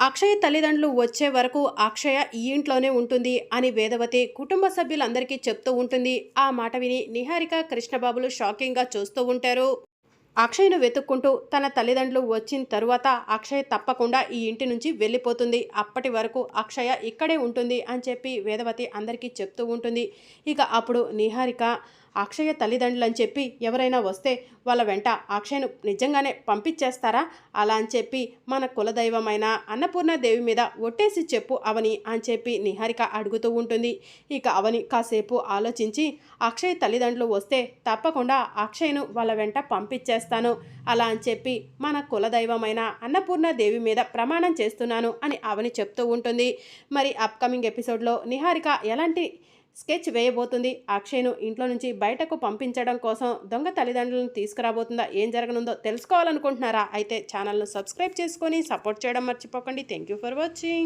అక్షయ తల్లిదండ్రులు వచ్చే వరకు అక్షయ ఈ ఇంట్లోనే ఉంటుంది అని వేదవతి కుటుంబ సభ్యులందరికీ చెప్తూ ఉంటుంది. ఆ మాట విని నిహారిక కృష్ణబాబులు షాకింగ్గా చూస్తూ ఉంటారు. అక్షయ్ను వెతుక్కుంటూ తన తల్లిదండ్రులు వచ్చిన తరువాత అక్షయ్ తప్పకుండా ఈ ఇంటి నుంచి వెళ్ళిపోతుంది. అప్పటి వరకు అక్షయ ఇక్కడే ఉంటుంది అని చెప్పి వేదవతి అందరికీ చెప్తూ ఉంటుంది. ఇక అప్పుడు నిహారిక అక్షయ తల్లిదండ్రులు అని చెప్పి ఎవరైనా వస్తే వాళ్ళ వెంట అక్షయను నిజంగానే పంపించేస్తారా? అలా అని చెప్పి మన కులదైవమైన అన్నపూర్ణాదేవి మీద ఒట్టేసి చెప్పు అవని అని చెప్పి నిహారిక అడుగుతూ ఉంటుంది. ఇక అవని కాసేపు ఆలోచించి అక్షయ్ తల్లిదండ్రులు వస్తే తప్పకుండా అక్షయ్ను వాళ్ళ వెంట పంపించేస్తాను. అలా అని చెప్పి మన కులదైవమైన అన్నపూర్ణాదేవి మీద ప్రమాణం చేస్తున్నాను అని అవని చెప్తూ ఉంటుంది. మరి అప్కమింగ్ ఎపిసోడ్లో నిహారిక ఎలాంటి స్కెచ్ వేయబోతుంది. అక్షయ్ను ఇంట్లో నుంచి బయటకు పంపించడం కోసం దొంగ తల్లిదండ్రులను తీసుకురాబోతుందా? ఏం జరగనుందో తెలుసుకోవాలనుకుంటున్నారా? అయితే ఛానల్ను సబ్స్క్రైబ్ చేసుకొని సపోర్ట్ చేయడం మర్చిపోకండి. Thank you for watching.